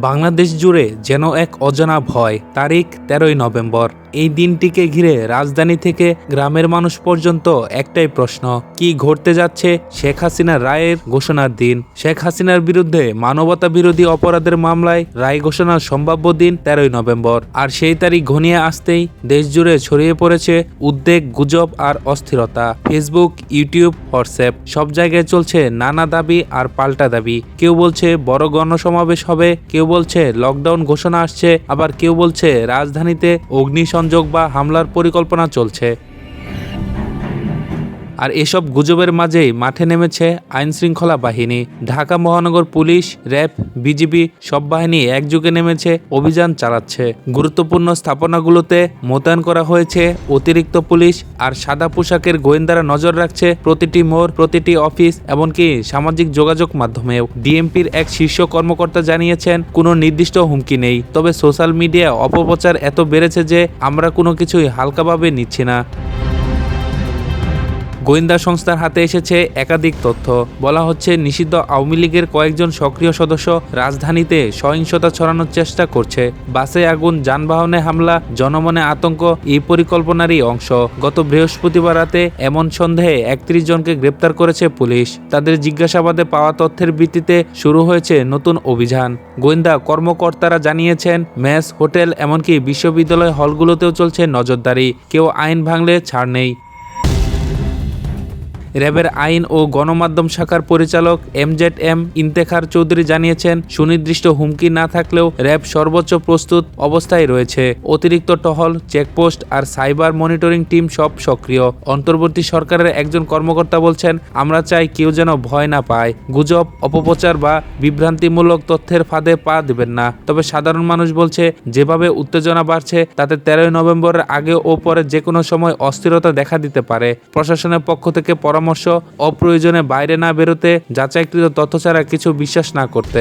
বাংলাদেশ জুড়ে যেন এক অজানা ভয় তারিখ তেরোই নভেম্বর। এই দিনটিকে ঘিরে রাজধানী থেকে গ্রামের মানুষ পর্যন্ত একটাই প্রশ্ন, কি ঘটতে যাচ্ছে শেখ হাসিনা রায়ের ঘোষণার দিন? শেখ হাসিনার বিরুদ্ধে মানবতা বিরোধী অপরাধের মামলায় রায় ঘোষণার সম্ভাব্য দিন তেরোই নভেম্বর। আর সেই তারিখ ঘনিয়ে আসতেই দেশ জুড়ে ছড়িয়ে পড়েছে উদ্বেগ, গুজব আর অস্থিরতা। ফেসবুক ইউটিউব হোয়াটসঅ্যাপ সব জায়গায় চলছে নানা দাবি আর পাল্টা দাবি। কেউ বলছে বড় গণসমাবেশ হবে, কেউ বলছে লকডাউন ঘোষণা আসছে, আবার কেউ বলছে রাজধানীতে অগ্নিসংযোগ বা হামলার পরিকল্পনা চলছে। আর এসব গুজবের মাঝেই মাঠে নেমেছে আইন শৃঙ্খলা বাহিনী। ঢাকা মহানগর পুলিশ, র্যাব, বিজিবি সব বাহিনী একযোগে নেমেছে, অভিযান চালাচ্ছে। গুরুত্বপূর্ণ স্থাপনাগুলোতে মোতায়েন করা হয়েছে অতিরিক্ত পুলিশ আর সাদা পোশাকের গোয়েন্দারা নজর রাখছে প্রতিটি মোড়, প্রতিটি অফিস এমনকি সামাজিক যোগাযোগ মাধ্যমেও। ডিএমপির এক শীর্ষ কর্মকর্তা জানিয়েছেন, কোনো নির্দিষ্ট হুমকি নেই। তবে সোশ্যাল মিডিয়া অপপ্রচার এত বেড়েছে যে আমরা কোনো কিছুই হালকাভাবে নিচ্ছি না। গোয়েন্দা সংস্থার হাতে এসেছে একাধিক তথ্য। বলা হচ্ছে, নিষিদ্ধ আওয়ামী লীগের কয়েকজন সক্রিয় সদস্য রাজধানীতে সহিংসতা ছড়ানোর চেষ্টা করছে। বাসে আগুন, যানবাহনে হামলা, জনমনে আতঙ্ক এই পরিকল্পনারই অংশ। গত বৃহস্পতিবার রাতে এমন সন্দেহে একত্রিশ জনকে গ্রেপ্তার করেছে পুলিশ। তাদের জিজ্ঞাসাবাদে পাওয়া তথ্যের ভিত্তিতে শুরু হয়েছে নতুন অভিযান। গোয়েন্দা কর্মকর্তারা জানিয়েছেন, মেস, হোটেল, এমনকি বিশ্ববিদ্যালয় হলগুলোতেও চলছে নজরদারি। কেউ আইন ভাঙলে ছাড় নেই। র্যাবের আইন ও গণমাধ্যম শাখার পরিচালক এমজেড এম ইন্তেখার চৌধুরী জানিয়েছেন, সুনির্দিষ্ট হুমকি না থাকলেও র্যাব সর্বোচ্চ প্রস্তুত অবস্থায় রয়েছে। অতিরিক্ত টহল, চেকপোস্ট আর সাইবার মনিটরিং টিম সব সক্রিয়। অন্তর্বর্তী সরকারের একজন কর্মকর্তা বলছেন, আমরা চাই কেউ যেন ভয় না পায়। গুজব, অপপ্রচার বা বিভ্রান্তিমূলক তথ্যের ফাঁদে পা দেবেন না। তবে সাধারণ মানুষ বলছে, যেভাবে উত্তেজনা বাড়ছে, তাতে তেরোই নভেম্বরের আগে ও পরে যে কোনো সময় অস্থিরতা দেখা দিতে পারে। প্রশাসনের পক্ষ থেকে পরামর্শ অপ্রয়োজনে বাইরে না বেরোতে যাচাইকৃত তথ্য ছাড়া কিছু বিশ্বাস না করতে।